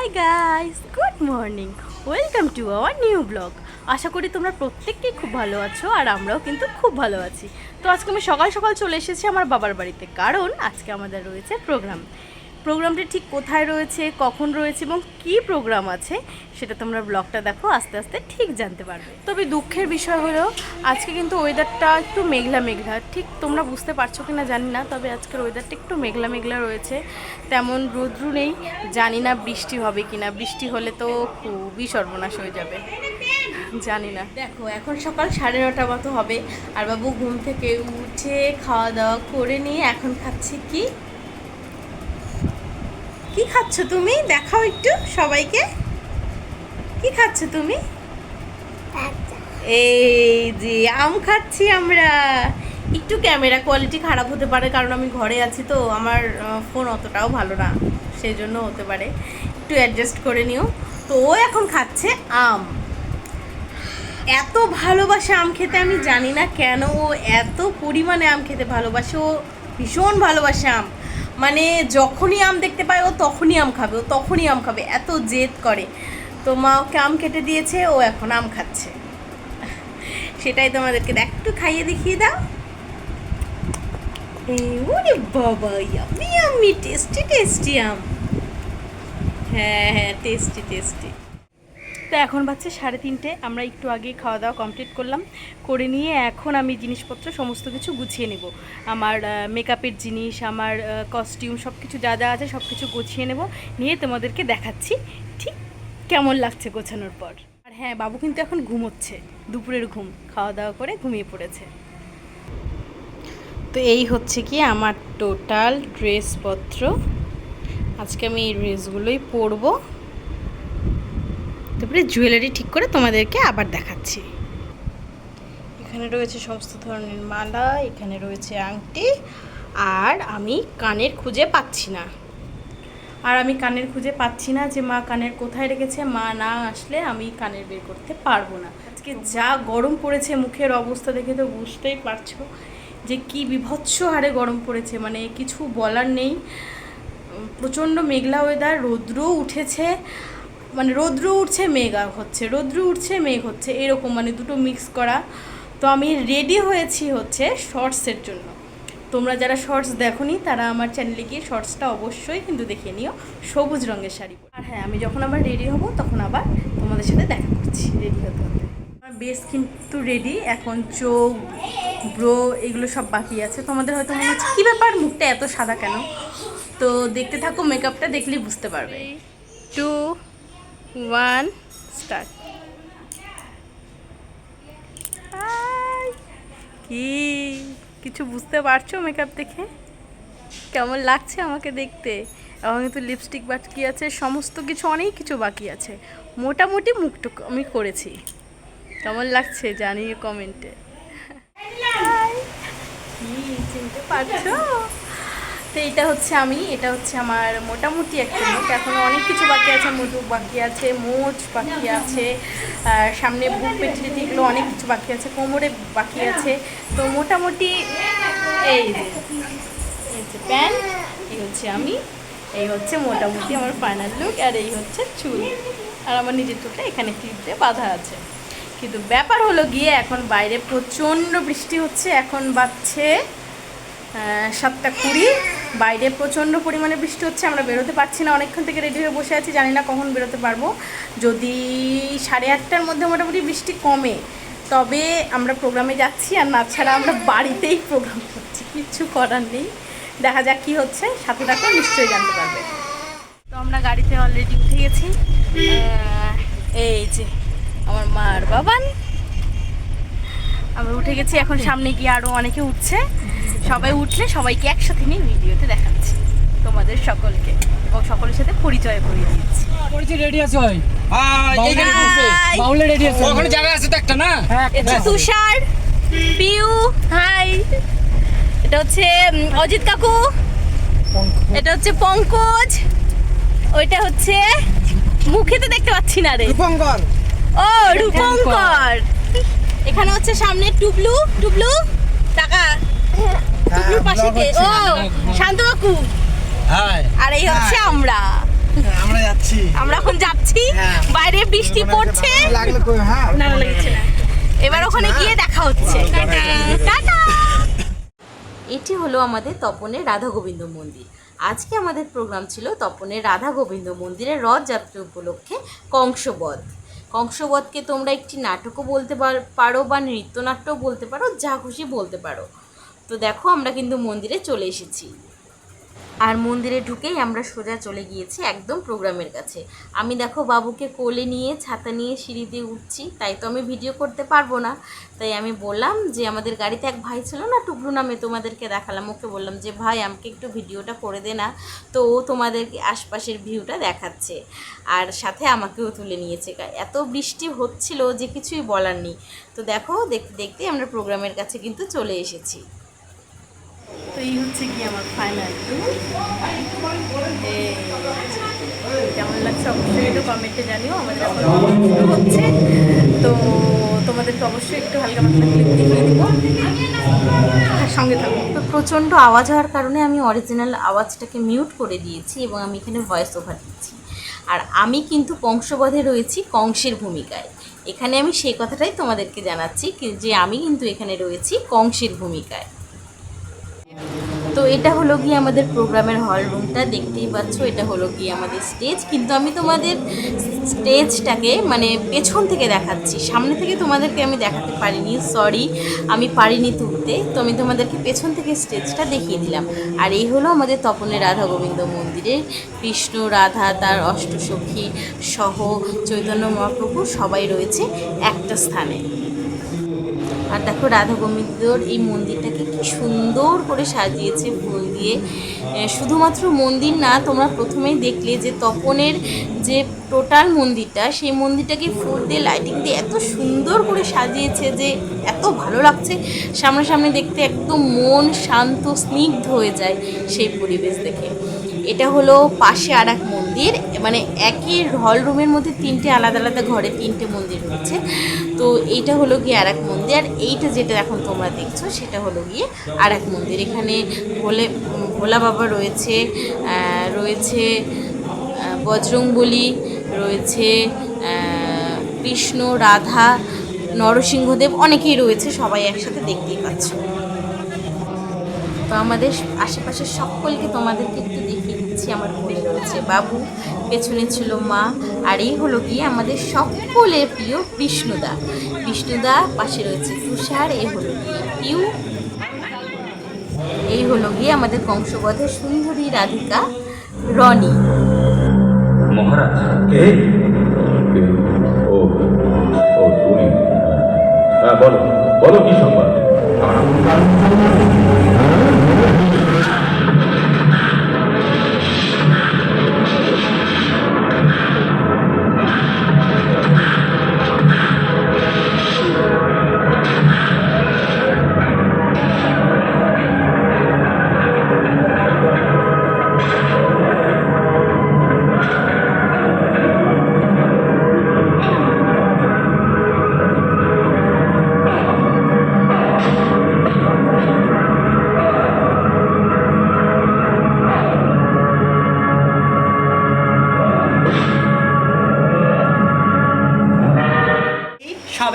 Hi guys good morning welcome to our new blog আশা করি তোমরা প্রত্যেককেই খুব ভালো আছো আর আমরাও কিন্তু খুব ভালো আছি। তো আজকে আমি সকাল সকাল চলে এসেছি আমার বাবার বাড়িতে। কারণ আজকে আমাদের রয়েছে প্রোগ্রাম প্রোগ্রামটি ঠিক কোথায় রয়েছে, কখন রয়েছে এবং কী প্রোগ্রাম আছে, সেটা তোমরা ব্লগটা দেখো, আস্তে আস্তে ঠিক জানতে পারবে। তবে দুঃখের বিষয় হলো, আজকে কিন্তু ওয়েদারটা একটু মেঘলা মেঘলা। ঠিক তোমরা বুঝতে পারছ কিনা জানি না, তবে আজকের ওয়েদারটা একটু মেঘলা মেঘলা রয়েছে। তেমন রৌদ্র নেই, জানি না বৃষ্টি হবে কি না বৃষ্টি হলে তো খুবই সর্বনাশ হয়ে যাবে। জানি না। দেখো, এখন সকাল সাড়ে নটা মতো হবে। আর বাবু ঘুম থেকে উঠে খাওয়া দাওয়া করে নিয়ে এখন খাচ্ছি কি? কি খাচ্ছ তুমি? দেখাও একটু সবাইকে। কি খাচ্ছ তুমি? এই যে, আম খাচ্ছি আমরা। একটু ক্যামেরা কোয়ালিটি খারাপ হতে পারে কারণ আমি ঘরে আছি তো, আমার ফোন অতটাও ভালো না সেই জন্য হতে পারে। একটু অ্যাডজাস্ট করে নিও। তো ও এখন খাচ্ছে আম। এত ভালোবাসে আম খেতে আমি জানি না কেন ও এত পরিমাণে আম খেতে ভালোবাসে। ও ভীষণ ভালোবাসে আম। মানে যখনই আম দেখতে পায়, ও তখনই আম খাবে, ও তখনই আম খাবে, এত জেদ করে। তো মা ওকে আম কেটে দিয়েছে, ও এখন আম খাচ্ছে। সেটাই তোমাদেরকে একটু খাইয়ে দেখিয়ে দাও। ওরে বাবা ইয়ামি ইয়ামি টেস্টি টেস্টি আম। হ্যাঁ হ্যাঁ টেস্টি টেস্টি তো এখন বাচ্চা সাড়ে তিনটে। আমরা একটু আগে খাওয়া দাওয়া কমপ্লিট করলাম। করে নিয়ে এখন আমি জিনিসপত্র সমস্ত কিছু গুছিয়ে নেব। আমার মেকআপের জিনিস, আমার কস্টিউম সব কিছু যা যা আছে সব কিছু গুছিয়ে নেব। নিয়ে তোমাদেরকে দেখাচ্ছি। ঠিক কেমন লাগছে গোছানোর পর? আর হ্যাঁ বাবু কিন্তু এখন ঘুমোচ্ছে। দুপুরের ঘুম। খাওয়া দাওয়া করে ঘুমিয়ে পড়েছে। তো এই হচ্ছে কি আমার টোটাল ড্রেসপত্র আজকে আমি এই ড্রেসগুলোই পরবো। তারপরে জুয়েলারি ঠিক করে তোমাদেরকে আবার দেখাচ্ছি। এখানে রয়েছে সমস্ত ধরনের মালা, এখানে রয়েছে আংটি, আর আমি কানের খুঁজে পাচ্ছি না। আর আমি কানের খুঁজে পাচ্ছি না যে মা কানের কোথায় রেখেছে, মা না আসলে আমি কানের বের করতে পারব না। আজকে যা গরম পড়েছে, মুখের অবস্থা দেখে তো বুঝতেই পারছ যে কি বিভৎস হারে গরম পড়েছে। মানে কিছু বলার নেই। প্রচণ্ড মেঘলা ওয়েদার রৌদ্রও উঠেছে। মানে রৌদ্র উঠছে, মেঘ হচ্ছে, রৌদ্র উঠছে, মেঘ হচ্ছে, এরকম মানে দুটো মিক্স করা। তো আমি রেডি হয়েছি হচ্ছে শর্টসের জন্য। তোমরা যারা শর্টস দেখোনি, তারা আমার চ্যানেলে গিয়ে শর্টসটা অবশ্যই কিন্তু দেখে নিও। সবুজ রঙের শাড়ি আর হ্যাঁ আমি যখন আবার রেডি হব, তখন আবার তোমাদের সাথে দেখা করছি রেডি হতে হতে। আমার বেশ কিন্তু রেডি এখন চোখ ব্রো এগুলো সব বাকি আছে। তোমাদের হয়তো মনে হচ্ছে, কী ব্যাপার, মুখটা এত সাদা কেন? তো দেখতে থাকো মেকআপটা দেখলেই বুঝতে পারবে। টু ওয়ান স্টার্ট কি? কিছু বুঝতে পারছ মেকআপ দেখে? কেমন লাগছে আমাকে দেখতে? এখন কিন্তু লিপস্টিক বাকি আছে? সমস্ত কিছু, অনেক কিছু বাকি আছে। মোটামুটি মুখটুক আমি করেছি। কেমন লাগছে জানিয়ে কমেন্টে চিনতে পারছ? তো এটা হচ্ছে আমি এটা হচ্ছে আমার মোটামুটি একটা মুখ এখনও অনেক কিছু বাকি আছে মুটুক বাকি আছে মোচ বাকি আছে সামনে বুক পেটি এগুলো অনেক কিছু বাকি আছে কোমরে বাকি আছে। তো মোটামুটি এই হচ্ছে প্যান্ট এই হচ্ছে আমি এই হচ্ছে মোটামুটি আমার ফাইনাল লুক আর এই হচ্ছে চুল। আর আমার নিজের চুলটা এখানে ক্লিপ দিয়ে বাঁধা আছে। কিন্তু ব্যাপার হলো গিয়ে এখন বাইরে প্রচণ্ড বৃষ্টি হচ্ছে এখন আহ, সাতটা কুড়ি। বাইরে প্রচণ্ড পরিমাণে বৃষ্টি হচ্ছে, আমরা বেরোতে পারছি না। অনেকক্ষণ থেকে রেডি হয়ে বসে আছি, জানি না কখন বেরোতে পারব। যদি সাড়ে আটটার মধ্যে মোটামুটি বৃষ্টি কমে, তবে আমরা প্রোগ্রামে যাচ্ছি, আর না ছাড়া আমরা বাড়িতেই প্রোগ্রাম করছি। কিচ্ছু করার নেই। দেখা যাক কী হচ্ছে, সাথে থাকো, নিশ্চয়ই জানতে পারবে। তো আমরা গাড়িতে অলরেডি উঠে গেছি। এই যে, আমার মার বাবান। আমরা উঠে গেছি, এখন সামনে গিয়ে আরও অনেকে উঠছে। সবাই উঠলে সবাইকে একসাথে নিয়ে ভিডিওতে দেখাচ্ছি। তোমাদের সকলকে এবং সকলের সাথে পরিচয় করিয়ে দিচ্ছি। পরিচয় রেডি আছে? হ্যাঁ। Hi! বাউলে রেডি আছে? ওখানে জায়গা আছে তো একটা না? হ্যাঁ এটা তুষার। পিউ হাই। এটা হচ্ছে অজিত কাকু। এটা হচ্ছে পঙ্কজ। ওইটা হচ্ছে মুখে তো দেখতে পাচ্ছি না রে। রূপঙ্কর। ও রূপঙ্কর। এখানে হচ্ছে সামনে টুবলু টুবলু। টাকা। টুবলুর পাশে ও শান্ত হ্যাঁ আর এই হচ্ছে আমরা। আমরা যাচ্ছি। আমরা এখন যাচ্ছি। হ্যাঁ। বাইরে বৃষ্টি পড়ছে। হ্যাঁ। না লাগছে না। এবার ওখানে গিয়ে দেখা হচ্ছে। টাটা। এটি হলো আমাদের তপনের রাধা গোবিন্দ মন্দির। আজকে আমাদের প্রোগ্রাম ছিল তপনের রাধা গোবিন্দ মন্দিরের রথযাত্রা উপলক্ষে কংসবধ। কংসবধকে তোমরা একটি নাটকও বলতে পার- পারো বা নৃত্যনাট্যও বলতে পারো যা খুশি বলতে পারো। তো দেখো আমরা কিন্তু মন্দিরে চলে এসেছি। আর মন্দিরে ঢুকেই আমরা সোজা চলে গিয়েছি একদম প্রোগ্রামের কাছে। আমি দেখো বাবুকে কোলে নিয়ে, ছাতা নিয়ে সিঁড়ি দিয়ে উঠছি, তাই তো আমি ভিডিও করতে পারব না। তাই আমি বললাম যে আমাদের গাড়িতে এক ভাই ছিল না টুকরু নামে, তোমাদেরকে দেখালাম। ওকে বললাম যে, ভাই, আমাকে একটু ভিডিওটা করে দে না। তো ও তোমাদেরকে আশপাশের ভিউটা দেখাচ্ছে। আর সাথে আমাকেও তুলে নিয়েছে। এত বৃষ্টি হচ্ছিল যে কিছুই বলার নেই। তো দেখো, দেখতে দেখতে আমরা প্রোগ্রামের কাছে কিন্তু চলে এসেছি। আমার ফাইনাল কেমন লাগছে? অবশ্যই একটু কমেন্টে জানিও আমাদের এখন শুরু হচ্ছে। তো তোমাদেরকে অবশ্যই একটু হালকা পাতলা ক্লিপ দেখিয়ে দেবো। সঙ্গে থাকো। তো প্রচণ্ড আওয়াজ হওয়ার কারণে আমি অরিজিনাল আওয়াজটাকে মিউট করে দিয়েছি এবং আমি এখানে ভয়েস ওভার দিচ্ছি। আর আমি কিন্তু কংসবধে রয়েছি কংসের ভূমিকায়। এখানে আমি সেই কথাটাই তোমাদেরকে জানাচ্ছি কি- যে আমি কিন্তু এখানে রয়েছি কংসের ভূমিকায়। তো এটা হলো গিয়ে আমাদের প্রোগ্রামের হল রুমটা দেখতেই পাচ্ছ এটা হলো গিয়ে আমাদের স্টেজ কিন্তু আমি তোমাদের স্টেজটাকে মানে পেছন থেকে দেখাচ্ছি, সামনে থেকে তোমাদেরকে আমি দেখাতে পারিনি সরি আমি পারিনি তুলতে। তো আমি তোমাদেরকে পেছন থেকে স্টেজটা দেখিয়ে দিলাম। আর এই হলো আমাদের তপনের রাধা গোবিন্দ মন্দিরের কৃষ্ণ, রাধা, তার অষ্টসখী সহ চৈতন্য মহাপ্রভু সবাই রয়েছে একটা স্থানে। আর দেখো রাধা গোবিন্দর এই মন্দিরটাকে কি সুন্দর করে সাজিয়েছে ফুল দিয়ে। শুধুমাত্র মন্দির না, তোমরা প্রথমেই দেখলে যে তপনের যে টোটাল মন্দিরটা, সেই মন্দিরটাকে ফুল দিয়ে, লাইটিং দিয়ে এত সুন্দর করে সাজিয়েছে যে এত ভালো লাগছে। সামনাসামনি দেখতে একদম মন শান্ত, স্নিগ্ধ হয়ে যায় সেই পরিবেশ দেখে। এটা হলো পাশে আর এক মন্দির মানে একই হল রুমের মধ্যে তিনটে আলাদা আলাদা ঘরে তিনটে মন্দির রয়েছে। তো এইটা হলো গিয়ে আর এক মন্দির, আর এইটা যেটা এখন তোমরা দেখছ সেটা হলো গিয়ে আর এক মন্দির। এখানে ভোলে, ভোলা বাবা রয়েছে রয়েছে বজরংবলী, রয়েছে কৃষ্ণ, রাধা, নরসিংহদেব অনেকেই রয়েছে, সবাই একসাথে দেখতেই পাচ্ছ। তো আমাদের আশেপাশের সকলকে তোমাদেরকে একটু আমার ঘুরে রয়েছে বাবু। পেছনে ছিল মা। আর এই হলো গিয়ে আমাদের সকলের প্রিয় বিষ্ণুদা। বিষ্ণুদা, পাশে রয়েছে তুষার, এ হলো গিয়ে এই হলো গিয়ে আমাদের কংসবধের সুন্দরী রাধিকা, রনি। মহারাজ হ্যাঁ বলো। বলো কি সংবাদ?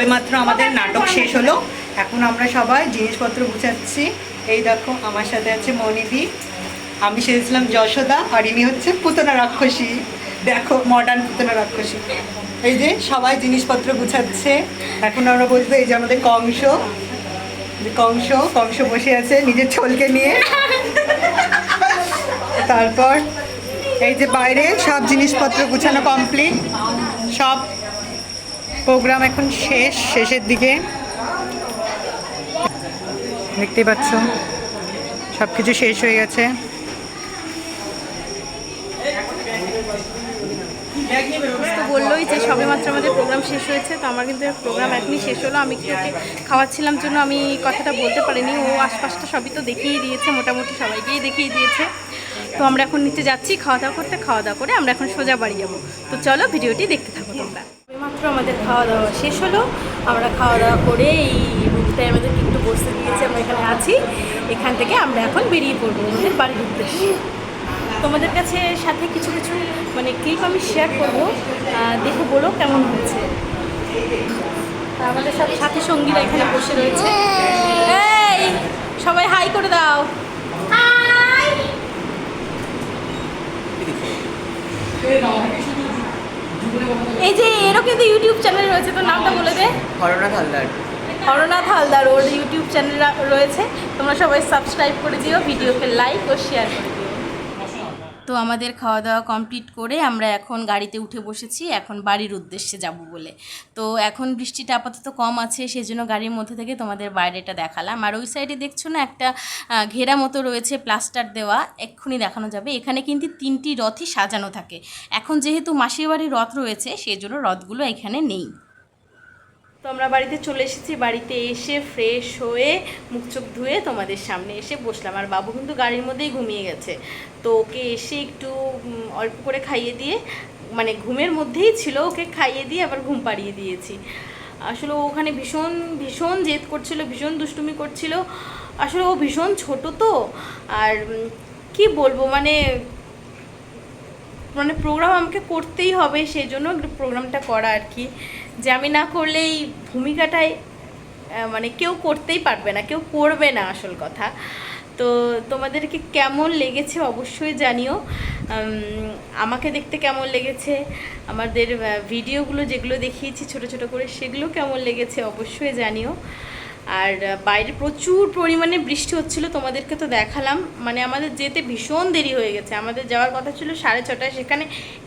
সবে মাত্র আমাদের নাটক শেষ হলো। এখন আমরা সবাই জিনিসপত্র গুছাচ্ছি। এই দেখো, আমার সাথে আছে মনিদি আমি সেরেছিলাম যশোদা, আর ইনি হচ্ছে পুতনা রাক্ষসী। দেখো মডার্ন পুতনা রাক্ষসী। এই যে সবাই জিনিসপত্র গুছাচ্ছে। এখন আমরা বলব, এই যে আমাদের কংস। কংস কংস বসে আছে নিজের ছোলকে নিয়ে। তারপর এই যে বাইরে সব জিনিসপত্র গুছানো কমপ্লিট সব প্রোগ্রাম এখন শেষ, শেষের দিকে। দেখতেই পাচ্ছ সব কিছু শেষ হয়ে গেছে। বললোই যে সবে মাত্র আমাদের প্রোগ্রাম শেষ হয়েছে, তো আমার কিন্তু প্রোগ্রাম এখনই শেষ হলো। আমি একটু ওকে খাওয়াচ্ছিলাম জন্য আমি কথাটা বলতে পারিনি। ও আশপাশটা সবই তো দেখিয়ে দিয়েছে, মোটামুটি সবাইকেই দেখিয়ে দিয়েছে। তো আমরা এখন নিচে যাচ্ছি, খাওয়া দাওয়া করতে, খাওয়া দাওয়া করে আমরা এখন সোজা বাড়ি যাব। তো চলো, ভিডিওটি দেখতে মাত্র আমাদের খাওয়া দাওয়া শেষ হলো। আমরা খাওয়া দাওয়া করে এই রুমটায় আমাদেরকে একটু বসতে দিয়েছে আমরা এখানে আছি। এখান থেকে আমরা এখন বেরিয়ে পড়ব আমাদের বাড়ির উদ্দেশ্যে। তোমাদের কাছে সাথে কিছু কিছু মানে ক্লিপ আমি শেয়ার করব। দেখে বলো কেমন হয়েছে। আমাদের সব সাথী সঙ্গীরা এখানে বসে রয়েছে। এই সবাই হাই করে দাও। এই যে এরও কিন্তু ইউটিউব চ্যানেল রয়েছে তো নামটা বলে দে। করোনা হালদার। হরনাথ হালদার ওর ইউটিউব চ্যানেল রয়েছে তোমরা সবাই সাবস্ক্রাইব করে দিও ভিডিওকে লাইক ও শেয়ার করে তো আমাদের খাওয়া দাওয়া কমপ্লিট করে আমরা এখন গাড়িতে উঠে বসেছি, এখন বাড়ির উদ্দেশ্যে যাব বলে। তো এখন বৃষ্টিটা আপাতত কম আছে সেই জন্য গাড়ির মধ্যে থেকে তোমাদের বাইরেটা দেখালাম। আর ওই সাইডে দেখছ না একটা ঘেরা মতো রয়েছে প্লাস্টার দেওয়া, এক্ষুনি দেখানো যাবে। এখানে কিন্তু তিনটি রথই সাজানো থাকে। এখন যেহেতু মাসির বাড়ির রথ রয়েছে সেই জন্য রথগুলো এখানে নেই। তো আমরা বাড়িতে চলে এসেছি। বাড়িতে এসে ফ্রেশ হয়ে মুখ চোখ ধুয়ে তোমাদের সামনে এসে বসলাম। আর বাবু কিন্তু গাড়ির মধ্যেই ঘুমিয়ে গেছে। তো ওকে এসে একটু অল্প করে খাইয়ে দিয়ে মানে ঘুমের মধ্যেই ছিল ওকে খাইয়ে দিয়ে আবার ঘুম পাড়িয়ে দিয়েছি। আসলে ওখানে ভীষণ ভীষণ জেদ করছিল, ভীষণ দুষ্টুমি করছিল। আসলে ও ভীষণ ছোট তো। আর কি বলব মানে মানে প্রোগ্রাম আমাকে করতেই হবে, সেই জন্য প্রোগ্রামটা করা আর কি। যে আমি না করলে এই ভূমিকাটাই মানে কেউ করতেই পারবে না, কেউ করবে না আসল কথা। তো তোমাদেরকে কেমন লেগেছে অবশ্যই জানিও। আমাকে দেখতে কেমন লেগেছে? আমাদের ভিডিওগুলো যেগুলো দেখিয়েছি ছোট ছোট করে, সেগুলো কেমন লেগেছে অবশ্যই জানিও। আর বাইরে প্রচুর পরিমাণে বৃষ্টি হচ্ছিল, তোমাদেরকে তো দেখালাম। মানে আমাদের যেতে ভীষণ দেরি হয়ে গেছে। আমাদের যাওয়ার কথা ছিল সাড়ে ছটায়, সেখানে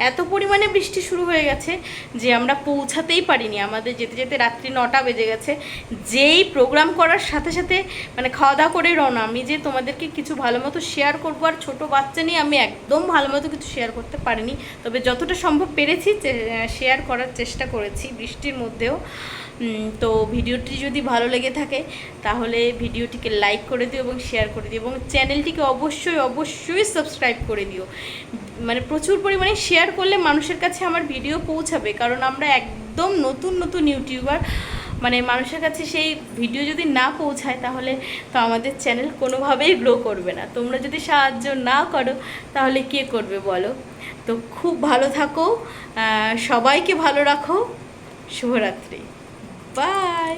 এত পরিমাণে বৃষ্টি শুরু হয়ে গেছে যে আমরা পৌঁছাতেই পারিনি। আমাদের যেতে যেতে রাত্রি নটা বেজে গেছে। যেই প্রোগ্রাম করার সাথে সাথে মানে খাওয়া দাওয়া করে রওনা। আমি যে তোমাদেরকে কিছু ভালো মতো শেয়ার করব আর ছোটো বাচ্চা নিয়ে আমি একদম ভালো মতো কিছু শেয়ার করতে পারিনি। তবে যতটা সম্ভব পেরেছি শেয়ার করার চেষ্টা করেছি বৃষ্টির মধ্যেও। তো ভিডিওটি যদি ভালো লেগে থাকে তাহলে ভিডিওটিকে লাইক করে দিও এবং শেয়ার করে দিও এবং চ্যানেলটিকে অবশ্যই অবশ্যই সাবস্ক্রাইব করে দিও। মানে প্রচুর পরিমাণে শেয়ার করলে মানুষের কাছে আমার ভিডিও পৌঁছাবে, কারণ আমরা একদম নতুন নতুন ইউটিউবার মানে মানুষের কাছে সেই ভিডিও যদি না পৌঁছায়, তাহলে তো আমাদের চ্যানেল কোনোভাবেই গ্রো করবে না। তোমরা যদি সাহায্য না করো, তাহলে কে করবে বলো? তো খুব ভালো থাকো সবাইকে ভালো রাখো। শুভরাত্রি। বাই